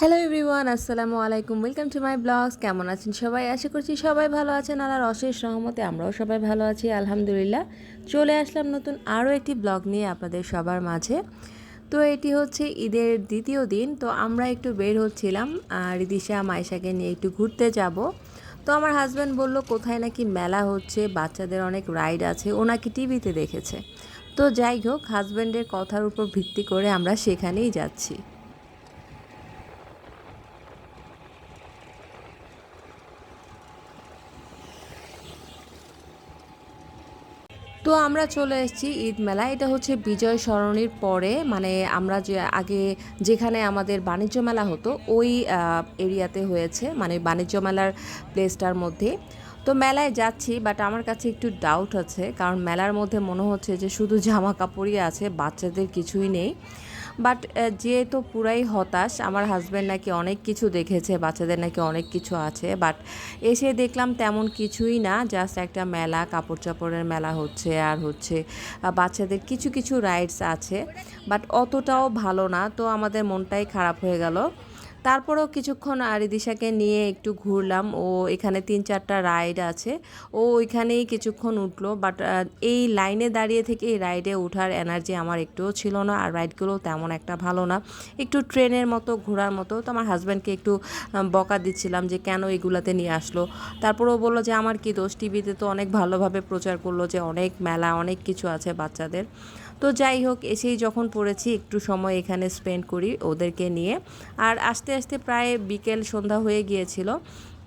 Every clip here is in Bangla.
হ্যালো এভরিওয়ান আসসালামু আলাইকুম। ওয়েলকাম টু মাই ব্লগস কেমন আছেন সবাই? আশা করছি সবাই ভালো আছেন। আর অশেষ সহমতে আমরাও সবাই ভালো আছি, আলহামদুলিল্লাহ। চলে আসলাম নতুন আরও একটি ব্লগ নিয়ে আপনাদের সবার মাঝে। তো এটি হচ্ছে ঈদের দ্বিতীয় দিন, তো আমরা একটু বের হচ্ছিলাম, আর রিদিশা মাইশাকে নিয়ে একটু ঘুরতে যাব। তো আমার হাজব্যান্ড বলল, কোথায় নাকি মেলা হচ্ছে? বাচ্চাদের অনেক রাইড আছে। ও নাকি টিভিতে দেখেছে। তো যাই হোক হাজব্যান্ডের কথার উপর ভিত্তি করে আমরা সেখানেই যাচ্ছি। তো আমরা চলে এসেছি ঈদ মেলা এটা হচ্ছে বিজয় সরণির পরে মানে আমরা যে আগে যেখানে আমাদের বাণিজ্য মেলা হতো, ওই এরিয়াতে হয়েছে মানে বাণিজ্য মেলার প্লেসটার মধ্যে। তো মেলায় যাচ্ছি বাট আমার কাছে একটু ডাউট আছে, কারণ মেলার মধ্যে মনে হচ্ছে যে শুধু জামা কাপড়ই আছে, বাচ্চাদের কিছুই নেই। বাট যেহেতু পুরাই হতাশ, আমার হাজব্যান্ড নাকি অনেক কিছু দেখেছে, বাচ্চাদের নাকি অনেক কিছু আছে, বাট এসে দেখলাম তেমন কিছুই না জাস্ট একটা মেলা কাপড় চাপড়ের মেলা হচ্ছে, আর হচ্ছে বাচ্চাদের কিছু কিছু রাইডস আছে বাট অতটাও ভালো না, তো আমাদের মনটাই খারাপ হয়ে গেল। তারপরেও কিছুক্ষণ আরিদিশাকে নিয়ে একটু ঘুরলাম। ও এখানে তিন, চারটা রাইড আছে। ও ওইখানেই কিছুক্ষণ উঠল, বাট এই লাইনে দাঁড়িয়ে থেকে এই রাইডে ওঠার এনার্জি আমার একটুও ছিল না, আর রাইডগুলো তেমন একটা ভালো না। একটু ট্রেনের মতো, ঘোরার মতো, তো আমার হাজব্যান্ডকে একটু বকা দিচ্ছিলাম যে, কেন এগুলাতে নিয়ে আসলো? তারপর ও বলল যে, আমার কি দোষ? টিভিতে তো অনেক ভালোভাবে প্রচার করল যে, অনেক মেলা, অনেক কিছু আছে বাচ্চাদের। তো যাই হোক, এসেই যখন পড়েছি, একটু সময় এখানে স্পেন্ড করি ওদেরকে নিয়ে। আর আস্তে আস্তে প্রায় বিকেল সন্ধ্যা হয়ে গিয়েছিল,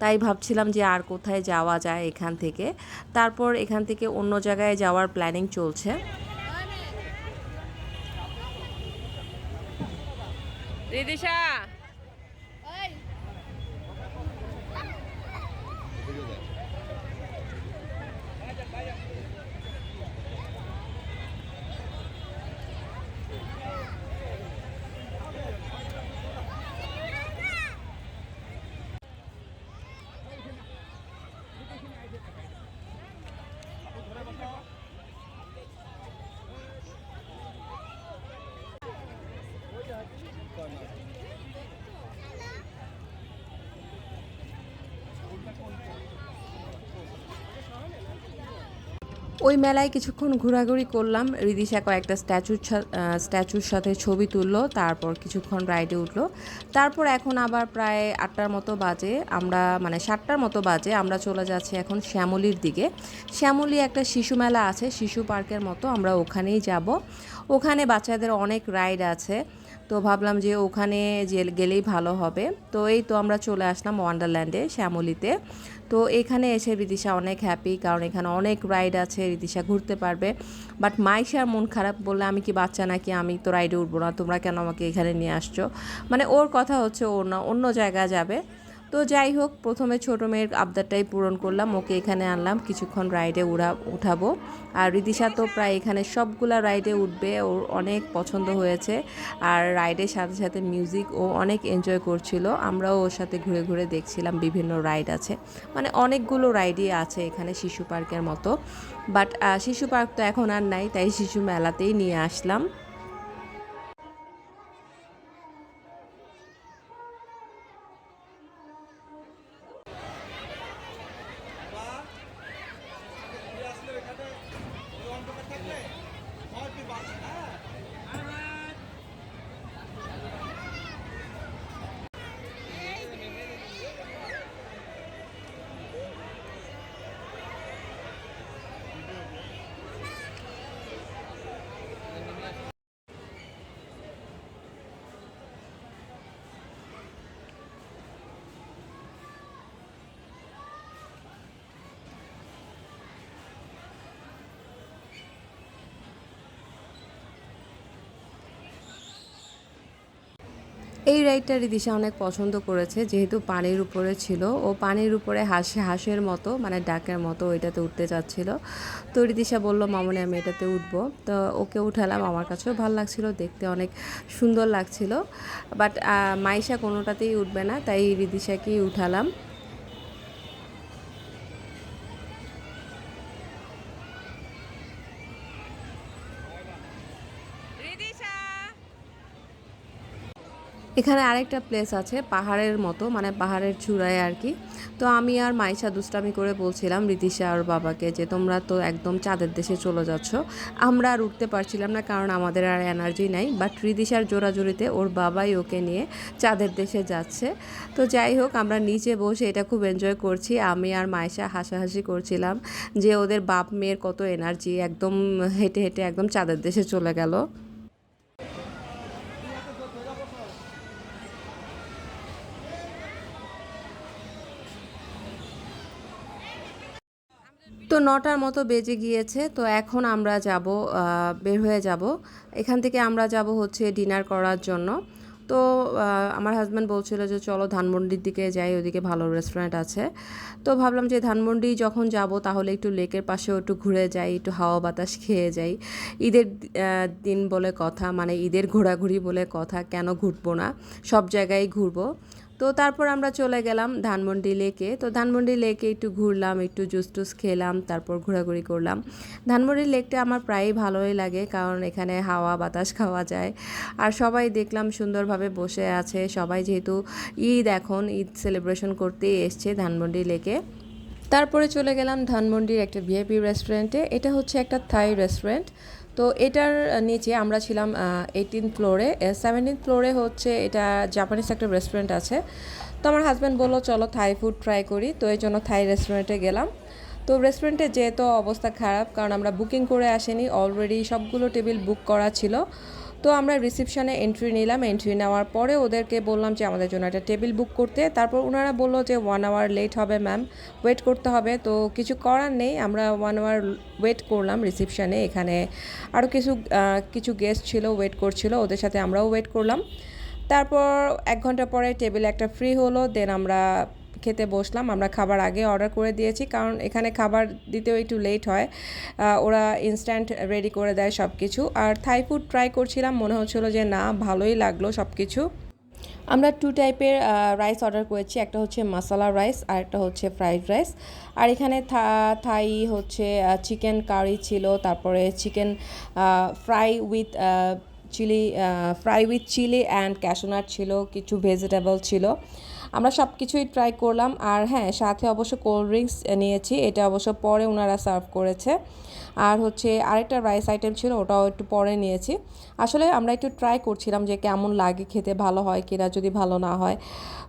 তাই ভাবছিলাম যে আর কোথায় যাওয়া যায় এখান থেকে। তারপর এখান থেকে অন্য জায়গায় যাওয়ার প্ল্যানিং চলছে। রিদিশা ওই মেলায় কিছুক্ষণ ঘোরাঘুরি করলাম। রিদিশা কয়েকটা স্ট্যাচুর স্ট্যাচুর সাথে ছবি তুললো, তারপর কিছুক্ষণ রাইডে উঠল। তারপর এখন আবার প্রায় আটটার মতো বাজে। আমরা মানে সাতটার মতো বাজে। আমরা চলে যাচ্ছি এখন শ্যামলির দিকে। শ্যামলি একটা শিশু মেলা আছে, শিশু পার্কের মতো। আমরা ওখানেই যাব। ওখানে বাচ্চাদের অনেক রাইড আছে। তো ভাবলাম যে ওখানে যে গেলেই ভালো হবে। তো এই তো আমরা চলে আসলাম ওয়ান্ডারল্যান্ডে, শ্যামলিতে। তো এখানে এসে রিদিশা অনেক হ্যাপি কারণ এখানে অনেক রাইড আছে, রিদিশা ঘুরতে পারবে। বাট মাইশার মন খারাপ বললে, আমি কি বাচ্চা নাকি? আমি তো রাইডে উঠবো না, তোমরা কেন আমাকে এখানে নিয়ে আসছো? মানে ওর কথা হচ্ছে ওর না, অন্য জায়গায় যাবে। তো যাই হোক, প্রথমে ছোটো মেয়ের আবদারটাই পূরণ করলাম। ওকে এখানে আনলাম। কিছুক্ষণ রাইডে উড়া, উঠাবো। আর রিদিশা তো প্রায় এখানে সবগুলা রাইডে উঠবে। ওর অনেক পছন্দ হয়েছে। আর রাইডের সাথে সাথে মিউজিক ও অনেক এনজয় করছিল। আমরাও ওর সাথে ঘুরে ঘুরে দেখছিলাম বিভিন্ন রাইড আছে। মানে অনেকগুলো রাইডই আছে এখানে শিশু পার্কের মতো। বাট শিশু পার্ক তো এখন আর নাই, তাই শিশু মেলাতেই নিয়ে আসলাম। এই রাইডটা রিদিশা অনেক পছন্দ করেছে, যেহেতু পানির উপরে ছিল। ও পানির উপরে হাঁস হাঁসের মতো মানে ডাকের মতো ওইটাতে উঠতে চাচ্ছিল। তো রিদিশা বলল, মামনি, আমি এটাতে উঠবো। তো ওকে উঠালাম, আমার কাছেও ভালো লাগছিল, দেখতে অনেক সুন্দর লাগছিল। বাট মাইশা কোনোটাতেই উঠবে না, তাই রিদিশাকেই উঠালাম। এখানে আরেকটা প্লেস আছে, পাহাড়ের মতো মানে পাহাড়ের চূড়ায় আর কি। তো আমি আর মাইশা দুষ্টামি করে বলছিলাম রীতিশা আর বাবাকে যে, তোমরা তো একদম চাঁদের দেশে চলে যাচ্ছ। আমরা আর উঠতে পারছিলাম না কারণ আমাদের আর এনার্জি নাই। বাট রীতিশার জোরাজোরিতে ওর বাবাই ওকে নিয়ে চাঁদের দেশে যাচ্ছে। তো যাই হোক, আমরা নিচে বসে এটা খুব এনজয় করছি। আমি আর মাইশা হাসাহাসি করছিলাম যে, ওদের বাপ মেয়ের কত এনার্জি একদম হেঁটে হেঁটে একদম চাঁদের দেশে চলে গেল। তো নটার মতো বেজে গিয়েছে, তো এখন আমরা যাব বের হয়ে যাব। এখান থেকে আমরা যাব হচ্ছে ডিনার করার জন্য। তো আমার হাজব্যান্ড বলছিল যে চলো ধানমন্ডির দিকে যাই, ওদিকে ভালো রেস্টুরেন্ট আছে। তো ভাবলাম যে ধানমন্ডি যখন যাব তাহলে একটু লেকের পাশেও একটু ঘুরে যাই, একটু হাওয়া বাতাস খেয়ে যাই। ঈদের দিন বলে কথা মানে ঈদের ঘোরাঘুরি বলে কথা, কেন ঘুরবো না? সব জায়গায় ঘুরবো। তো তারপর আমরা চলে গেলাম ধানমন্ডি লেকে। তো ধানমন্ডি লেকে একটু ঘুরলাম, একটু জুস টুস খেলাম, তারপর ঘোরাঘুরি করলাম। ধানমন্ডি লেকটা আমার প্রায়ই ভালোই লাগে, কারণ এখানে হাওয়া বাতাস খাওয়া যায়। আর সবাই দেখলাম সুন্দরভাবে বসে আছে। সবাই যেহেতু ঈদ এখন, ঈদ সেলিব্রেশন করতেই এসছে ধানমন্ডি লেকে। তারপরে চলে গেলাম ধানমন্ডির একটা ভিআইপি রেস্টুরেন্টে এটা হচ্ছে একটা থাই রেস্টুরেন্ট তো এটার নিচে আমরা ছিলাম এইটিন ফ্লোরে সেভেন্টিন ফ্লোরে হচ্ছে এটা জাপানিজ একটা রেস্টুরেন্ট আছে। তো আমার হাজব্যান্ড বলল, চলো থাই ফুড ট্রাই করি। তো এই জন্য থাই রেস্টুরেন্টে গেলাম। তো রেস্টুরেন্টে যেহেতু অবস্থা খারাপ, কারণ আমরা বুকিং করে আসিনি অলরেডি সবগুলো টেবিল বুক করা ছিল। তো আমরা রিসিপশানে এন্ট্রি নিলাম। এন্ট্রি নেওয়ার পরে ওদেরকে বললাম যে, আমাদের জন্য একটা টেবিল বুক করতে। তারপর ওনারা বলল যে ওয়ান আওয়ার লেট হবে ম্যাম ওয়েট করতে হবে। তো কিছু করার নেই। আমরা ওয়ান আওয়ার ওয়েট করলাম রিসিপশানে এখানে আরও কিছু কিছু গেস্ট ছিল ওয়েট করছিল। ওদের সাথে আমরাও ওয়েট করলাম। তারপর এক ঘণ্টা পরে টেবিল একটা ফ্রি হলো। দেন আমরা খেতে বসলাম। আমরা খাবার আগে অর্ডার করে দিয়েছি কারণ এখানে খাবার দিতেও একটু লেট হয়। ওরা ইনস্ট্যান্ট রেডি করে দেয় সব কিছু আর থাই ফুড ট্রাই করছিলাম, মনে হচ্ছিল যে না, ভালোই লাগল সব কিছু আমরা টু টাইপের রাইস অর্ডার করেছি। একটা হচ্ছে মশলা রাইস আর একটা হচ্ছে ফ্রাইড রাইস আর এখানে থাই হচ্ছে চিকেন কারি ছিল। তারপরে chicken fry with chilli fry with chilli and cashew nut ছিল। কিছু ভেজিটেবল ছিল। আমরা সব কিছুই ট্রাই করলাম আর হ্যাঁ সাথে অবশ্য কোল্ড ড্রিঙ্কস নিয়েছি, এটা অবশ্য পরে ওনারা সার্ভ করেছে। আর হচ্ছে আরেকটা রাইস আইটেম ছিল, ওটাও একটু পরে নিয়েছি। আসলে আমরা একটু ট্রাই করছিলাম যে কেমন লাগে, খেতে ভালো হয় কিনা, যদি ভালো না হয়।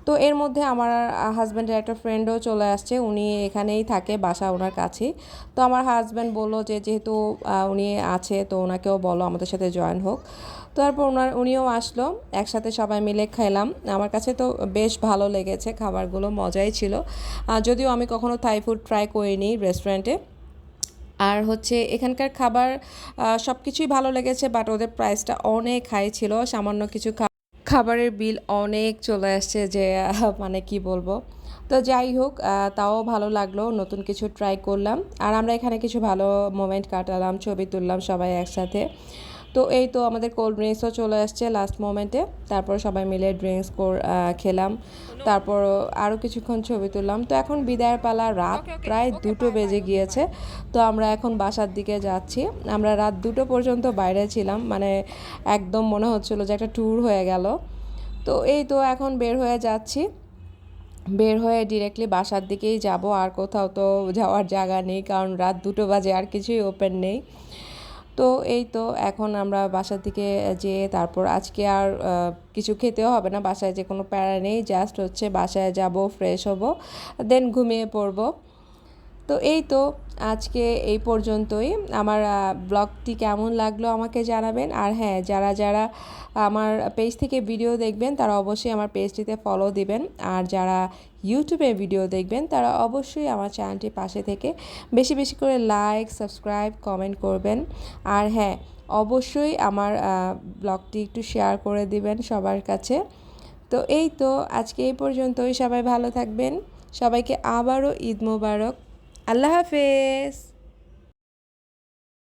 তো এর মধ্যে আমার হাজব্যান্ডের একটা ফ্রেন্ডও চলে আসছে, উনি এখানেই থাকে, বাসা ওনার কাছেই। তো আমার হাজব্যান্ড বলল যে, যেহেতু উনি আছে, তো ওনাকেও বলো, আমাদের সাথে জয়েন হোক। তারপর ওনার, উনিও আসলো, একসাথে সবাই মিলে খেলাম। আমার কাছে তো বেশ ভালো লেগেছে, খাবারগুলো মজাই ছিল। যদিও আমি কখনো থাই ফুড ট্রাই করিনি রেস্টুরেন্টে আর হচ্ছে এখানকার খাবার সব কিছুই ভালো লেগেছে বাট ওদের প্রাইসটা অনেক হাই ছিল। সামান্য কিছু খাবারের বিল অনেক চলে আসছে যে মানে কি বলব? তো যাই হোক তাও ভালো লাগল, নতুন কিছু ট্রাই করলাম। আর আমরা এখানে কিছু ভালো মোমেন্ট কাটালাম, ছবি তুললাম সবাই একসাথে। তো এই তো আমাদের কোল্ড ড্রিঙ্কসও চলে আসছে লাস্ট মোমেন্টে তারপর সবাই মিলে ড্রিঙ্কস খেলাম। তারপর আরও কিছুক্ষণ ছবি তুললাম। তো এখন বিদায়ের পালা রাত প্রায় দুটো বেজে গিয়েছে। তো আমরা এখন বাসার দিকে যাচ্ছি। আমরা রাত দুটো পর্যন্ত বাইরে ছিলাম। মানে একদম মনে হচ্ছিল যে একটা ট্যুর হয়ে গেল। তো এই তো এখন বের হয়ে যাচ্ছি। বের হয়ে ডিরেক্টলি বাসার দিকেই যাব। আর কোথাও তো যাওয়ার জায়গা নেই। কারণ রাত দুটো বাজে আর কিছুই ওপেন নেই। তো এই তো এখন আমরা বাসার দিকে যেয়ে তারপর আজকে আর কিছু খেতেও হবে না। বাসায় যে কোনো প্যারা নেই জাস্ট হচ্ছে বাসায় যাব ফ্রেশ হব দেন ঘুমিয়ে পড়ব। তো এই তো আজকে এই পর্যন্তই। আমার ব্লগটি কেমন লাগল আমাকে জানাবেন। আর হ্যাঁ যারা যারা আমার পেজ থেকে ভিডিও দেখবেন, তারা অবশ্যই আমার পেজটিতে ফলো দিবেন। আর যারা ইউটিউবে ভিডিও দেখবেন, তারা অবশ্যই আমার চ্যানেলটির পাশে থেকে বেশি বেশি করে লাইক সাবস্ক্রাইব কমেন্ট করবেন। আর হ্যাঁ অবশ্যই আমার ব্লগটি একটু শেয়ার করে দিবেন সবার কাছে। তো এই তো আজকে এই পর্যন্তই। সবাই ভালো থাকবেন। সবাইকে আবারও ঈদ মোবারক। আল্লাহ হাফেজ।